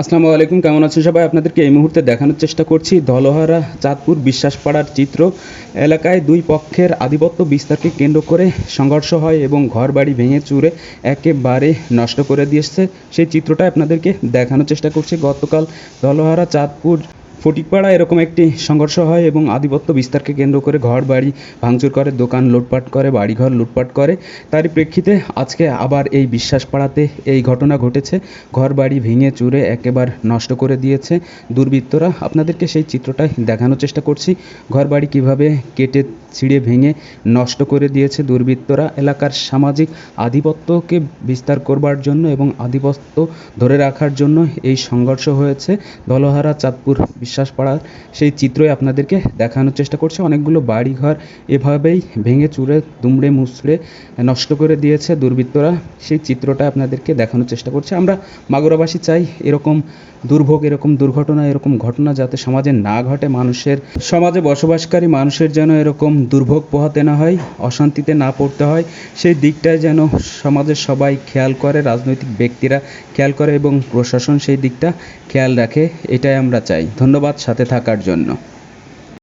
আসসালামু আলাইকুম, কেমন আছেন সবাই? আপনাদেরকে এই মুহূর্তে দেখানোর চেষ্টা করছি ধলহারা চাঁদপুর বিশ্বাসপাড়ার চিত্র এলাকায় দুই পক্ষের আধিপত্য বিস্তারকে কেন্দ্র করে সংঘর্ষ হয় এবং ঘরবাড়ি ভেঙে চুরে একেবারে নষ্ট করে দিয়েছে। সেই চিত্রটা আপনাদেরকে দেখানোর চেষ্টা করছি। গতকাল ধলহারা চাঁদপুর ফটিকপাড়া এরকম একটি সংঘর্ষ হয় এবং আধিপত্য বিস্তারকে কেন্দ্র করে ঘর বাড়ি ভাঙচুর করে, দোকান লুটপাট করে, বাড়িঘর লুটপাট করে। তারই প্রেক্ষিতে আজকে আবার এই বিশ্বাস পাড়াতে এই ঘটনা ঘটেছে। ঘর বাড়ি ভেঙে চুরে একেবারে নষ্ট করে দিয়েছে দুর্বৃত্তরা। আপনাদেরকে সেই চিত্রটাই দেখানোর চেষ্টা করছি। ঘর বাড়ি কীভাবে কেটে ছিঁড়ে ভেঙে নষ্ট করে দিয়েছে দুর্বৃত্তরা। এলাকার সামাজিক আধিপত্যকে বিস্তার করবার জন্য এবং আধিপত্য ধরে রাখার জন্য এই সংঘর্ষ হয়েছে। দলহারা চাঁদপুর বিশ্বাসপাড়ার সেই চিত্রই আপনাদেরকে দেখানোর চেষ্টা করছে। অনেকগুলো বাড়িঘর এভাবেই ভেঙে চুরে, দুমড়ে মুচড়ে নষ্ট করে দিয়েছে দুর্বৃত্তরা। সেই চিত্রটা আপনাদেরকে দেখানোর চেষ্টা করছে। আমরা মাগুরাবাসী চাই এরকম দুর্ভোগ, এরকম দুর্ঘটনা, এরকম ঘটনা যাতে সমাজে না ঘটে। মানুষের, সমাজে বসবাসকারী মানুষের যেন এরকম দুর্ভোগ পোহাতে না হয়, অশান্তিতে না পড়তে হয়, সেই দিকটায় যেন সমাজের সবাই খেয়াল করে, রাজনৈতিক ব্যক্তিরা খেয়াল করে এবং প্রশাসন সেই দিকটা খেয়াল রাখে, এটাই আমরা চাই। ধন্যবাদ সাথে থাকার জন্য।